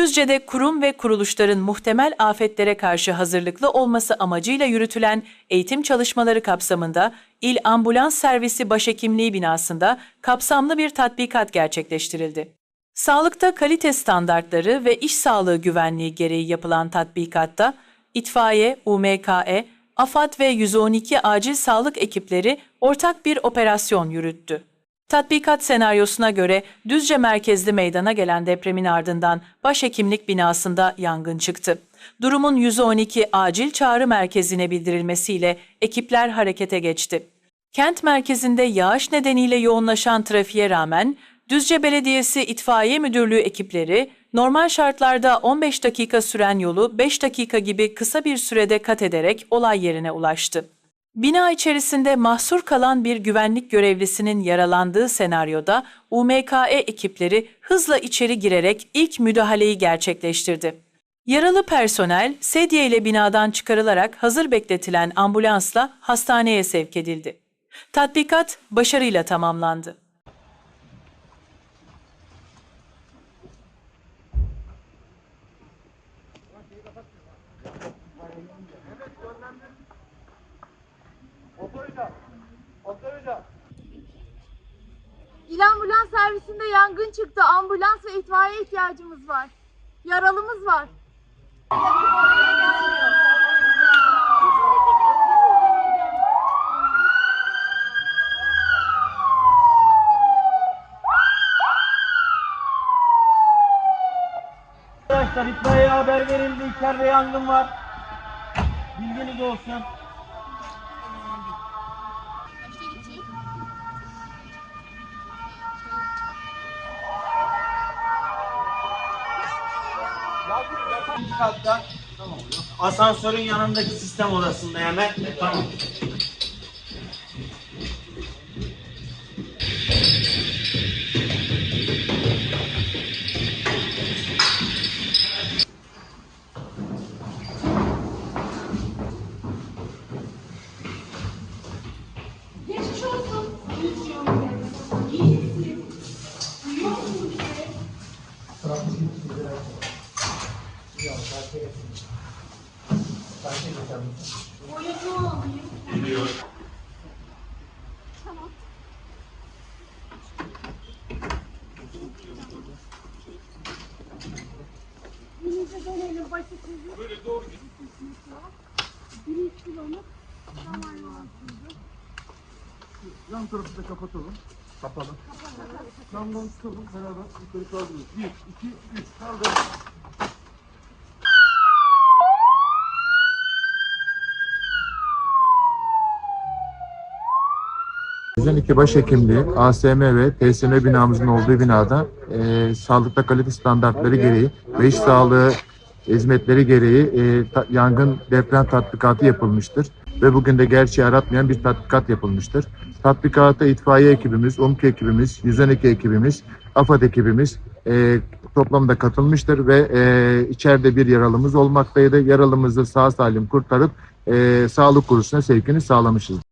Düzce'de kurum ve kuruluşların muhtemel afetlere karşı hazırlıklı olması amacıyla yürütülen eğitim çalışmaları kapsamında İl Ambulans Servisi Başhekimliği binasında kapsamlı bir tatbikat gerçekleştirildi. Sağlıkta kalite standartları ve iş sağlığı güvenliği gereği yapılan tatbikatta itfaiye, UMKE, AFAD ve 112 acil sağlık ekipleri ortak bir operasyon yürüttü. Tatbikat senaryosuna göre Düzce merkezli meydana gelen depremin ardından başhekimlik binasında yangın çıktı. Durumun 112 acil çağrı merkezine bildirilmesiyle ekipler harekete geçti. Kent merkezinde yağış nedeniyle yoğunlaşan trafiğe rağmen Düzce Belediyesi İtfaiye Müdürlüğü ekipleri normal şartlarda 15 dakika süren yolu 5 dakika gibi kısa bir sürede kat ederek olay yerine ulaştı. Bina içerisinde mahsur kalan bir güvenlik görevlisinin yaralandığı senaryoda UMKE ekipleri hızla içeri girerek ilk müdahaleyi gerçekleştirdi. Yaralı personel sedye ile binadan çıkarılarak hazır bekletilen ambulansla hastaneye sevk edildi. Tatbikat başarıyla tamamlandı. İl ambulans servisinde yangın çıktı. Ambulans ve itfaiye ihtiyacımız var. Yaralımız var. Arkadaşlar itfaiyeye haber verildi. İçeride yangın var. Bilginiz olsun. İkinci katta asansörün yanındaki sistem odasında hemen. Tamam. Geçmiş olsun. Bizi? Boyacı olayım. Birinize dönelim başı sizi. Böyle doğru gidin. Birinci. Tamam. Yan tarafı da kapatalım. Kapalı. Camdan tutalım beraber yukarı kaldırıyoruz. Bir, iki, üç. Kaldır. 112 Başhekimliği, ASM ve TSM binamızın olduğu binada e, sağlıkta kalite standartları gereği ve iş sağlığı hizmetleri gereği e, ta- yangın deprem tatbikatı yapılmıştır. Ve bugün de gerçeği aratmayan bir tatbikat yapılmıştır. Tatbikata itfaiye ekibimiz, UMKE ekibimiz, 112 ekibimiz, AFAD ekibimiz e, toplamda katılmıştır ve e, içeride bir yaralımız olmaktaydı. Yaralımızı sağ salim kurtarıp e, sağlık kuruluşuna sevkini sağlamışız.